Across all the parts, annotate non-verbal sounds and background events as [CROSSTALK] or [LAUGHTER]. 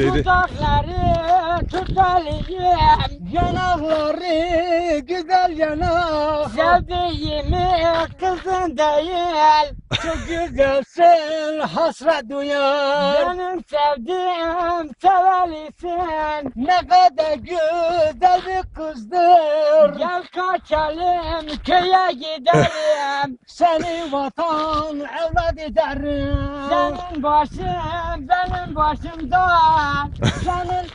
Dedi. Dudakları tutalıyım Yanakları güzel yanak. Sevdiğimi kızın değil Çok güzelsin hasret duyar. Benim sevdiğim sevelisin Ne kadar güzel bir kızdır. Gel kaçalım köye gidelim Seni vatan evlat ederim. Senin başın benim başımda Senin,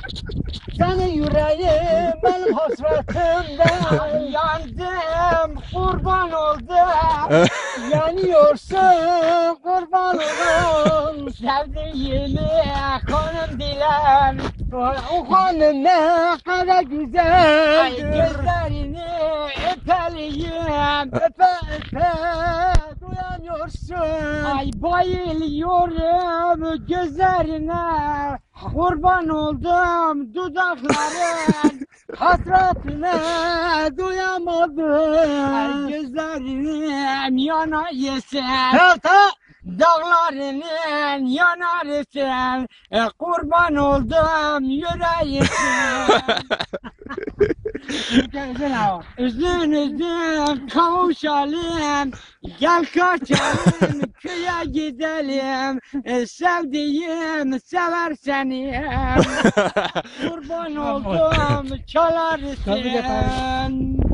senin yüreğin benim hasretimden. Yandım kurban oldum [LAUGHS] Yanıyorsun kurban olun. Sevdiğimi konum dilem O hanım ne kadar güzeldir. Öpeliyim Öpe öpe duyanıyorsun. Ay bayılıyorum gözlerine Kurban oldum dudakların [LAUGHS] Hasretine duyamadım. Ay gözlerim yana yesin Ta ta. Dağlarının yanarısın e, Kurban oldum yüreğisin [LAUGHS] Üzün üzün kavuşalım Gel kaçalım köye gidelim. E, Sevdiğim sever seni. [LAUGHS] Kurban oldum çalarsın